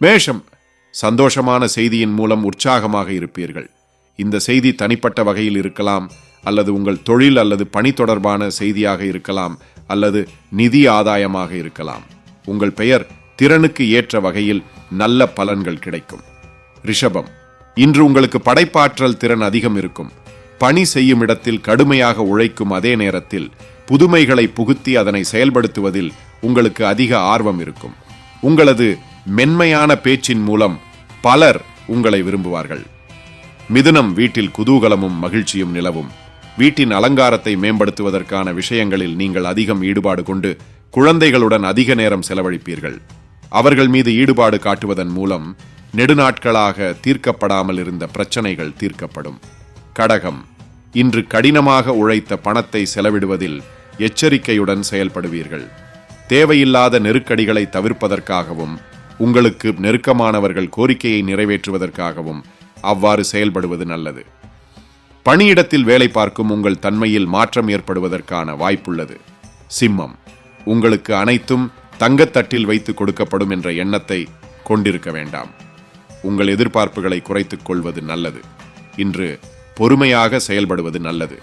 மேஷம் சந்தோஷமான செய்தியின் மூலம் உற்சாகமாக இருப்பீர்கள். இந்த செய்தி தனிப்பட்ட வகையில் இருக்கலாம் அல்லது உங்கள் தொழில் அல்லது பணி தொடர்பான செய்தியாக இருக்கலாம் அல்லது நிதி ஆதாயமாக இருக்கலாம். உங்கள் பெயர் திறனுக்கு ஏற்ற வகையில் நல்ல பலன்கள் கிடைக்கும். ரிஷபம் இன்று உங்களுக்கு படைப்பாற்றல் திறன் அதிகம் இருக்கும். பணி செய்யும் இடத்தில் கடுமையாக உழைக்கும் அதே நேரத்தில் புதுமைகளை புகுத்தி அதனை செயல்படுத்துவதில் உங்களுக்கு அதிக ஆர்வம் இருக்கும். உங்களது மென்மையான பேச்சின் மூலம் பலர் உங்களை விரும்புவார்கள். மிதுனம் வீட்டில் குதூகலமும் மகிழ்ச்சியும் நிலவும். வீட்டின் அலங்காரத்தை மேம்படுத்துவதற்கான விஷயங்களில் நீங்கள் அதிகம் ஈடுபாடு கொண்டு குழந்தைகளுடன் அதிக நேரம் செலவழிப்பீர்கள். அவர்கள் மீது ஈடுபாடு காட்டுவதன் மூலம் நெடுநாட்களாக தீர்க்கப்படாமல் இருந்த பிரச்சனைகள் தீர்க்கப்படும். கடகம். இன்று கடினமாக உழைத்த பணத்தை செலவிடுவதில் எச்சரிக்கையுடன் செயல்படுவீர்கள். தேவையில்லாத நெருக்கடிகளை தவிர்ப்பதற்காகவும் உங்களுக்கு நெருக்கமானவர்கள் கோரிக்கையை நிறைவேற்றுவதற்காகவும் அவ்வாறு செயல்படுவது நல்லது. பணியிடத்தில் வேலை பார்க்கும் உங்கள் தன்மையில் மாற்றம் ஏற்படுவதற்கான வாய்ப்புள்ளது. சிம்மம் உங்களுக்கு அனைத்தும் தங்கத்தட்டில் வைத்து கொடுக்கப்படும் என்ற எண்ணத்தை கொண்டிருக்க வேண்டாம். உங்கள் எதிர்பார்ப்புகளை குறைத்துக் கொள்வது நல்லது. இன்று பொறுமையாக செயல்படுவது நல்லது.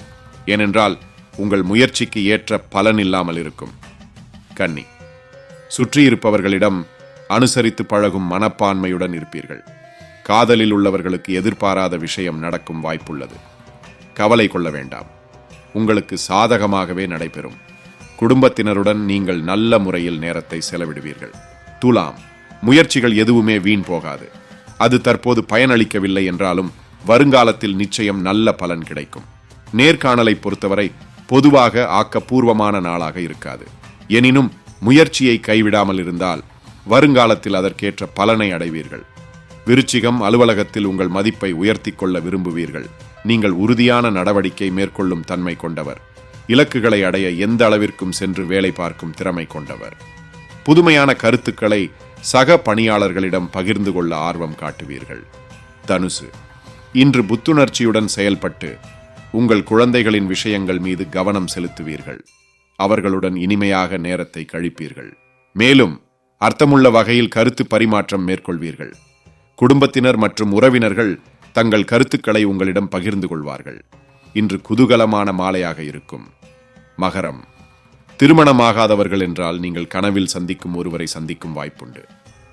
ஏனென்றால் உங்கள் முயற்சிக்கு ஏற்ற பலன் இல்லாமல் இருக்கும். கன்னி சுற்றியிருப்பவர்களிடம் அனுசரித்து பழகும் மனப்பான்மையுடன் இருப்பீர்கள். காதலில் உள்ளவர்களுக்கு எதிர்பாராத விஷயம் நடக்கும் வாய்ப்புள்ளது. கவலை கொள்ள வேண்டாம். உங்களுக்கு சாதகமாகவே நடைபெறும். குடும்பத்தினருடன் நீங்கள் நல்ல முறையில் நேரத்தை செலவிடுவீர்கள். துலாம் முயற்சிகள் எதுவுமே வீண் போகாது. அது தற்போது பயனளிக்கவில்லை என்றாலும் வருங்காலத்தில் நிச்சயம் நல்ல பலன் கிடைக்கும். நேர்காணலை பொறுத்தவரை பொதுவாக ஆக்கப்பூர்வமான நாளாக இருக்காது. எனினும் முயற்சியை கைவிடாமல் இருந்தால் வருங்காலத்தில் அதற்கேற்ற பலனை அடைவீர்கள். விருச்சிகம் அலுவலகத்தில் உங்கள் மதிப்பை உயர்த்தி கொள்ள விரும்புவீர்கள். நீங்கள் உறுதியான நடவடிக்கை மேற்கொள்ளும் தன்மை கொண்டவர். இலக்குகளை அடைய எந்த அளவிற்கும் சென்று வேலை பார்க்கும் திறமை கொண்டவர். புதுமையான கருத்துக்களை சக பணியாளர்களிடம் பகிர்ந்து கொள்ள ஆர்வம் காட்டுவீர்கள். தனுசு இன்று புத்துணர்ச்சியுடன் செயல்பட்டு உங்கள் குழந்தைகளின் விஷயங்கள் மீது கவனம் செலுத்துவீர்கள். அவர்களுடன் இனிமையாக நேரத்தை கழிப்பீர்கள். மேலும் அர்த்தமுள்ள வகையில் கருத்து பரிமாற்றம் மேற்கொள்வீர்கள். குடும்பத்தினர் மற்றும் உறவினர்கள் தங்கள் கருத்துக்களை உங்களிடம் பகிர்ந்து கொள்வார்கள். இன்று குதூகலமான மாலையாக இருக்கும். மகரம். திருமணமாகாதவர்கள் என்றால் நீங்கள் கனவில் சந்திக்கும் ஒருவரை சந்திக்கும் வாய்ப்புண்டு.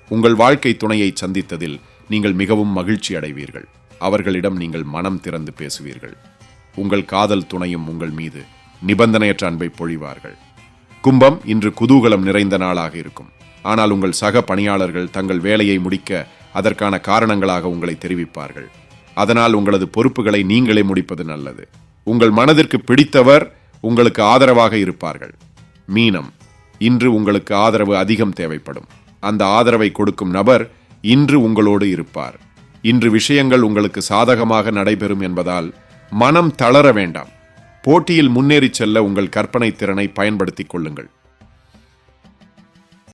உங்கள் வாழ்க்கை துணையை சந்தித்ததில் நீங்கள் மிகவும் மகிழ்ச்சி அடைவீர்கள். அவர்களிடம் நீங்கள் மனம் திறந்து பேசுவீர்கள். உங்கள் காதல் துணையும் உங்கள் மீது நிபந்தனையற்ற அன்பை பொழிவார்கள். கும்பம் இன்று குதூகலம் நிறைந்த நாளாக இருக்கும். ஆனால் உங்கள் சக பணியாளர்கள் தங்கள் வேலையை முடிக்க அதற்கான காரணங்களாக உங்களை தெரிவிப்பார்கள். அதனால் உங்களது பொறுப்புகளை நீங்களே முடிப்பது நல்லது. உங்கள் மனதிற்கு பிடித்தவர் உங்களுக்கு ஆதரவாக இருப்பார்கள். மீனம் இன்று உங்களுக்கு ஆதரவு அதிகம் தேவைப்படும். அந்த ஆதரவை கொடுக்கும் நபர் இன்று உங்களோடு இருப்பார். இன்று விஷயங்கள் உங்களுக்கு சாதகமாக நடைபெறும் என்பதால் மனம் தளர வேண்டாம். போட்டியில் முன்னேறிச் செல்ல உங்கள் கற்பனை திறனை பயன்படுத்திக் கொள்ளுங்கள்.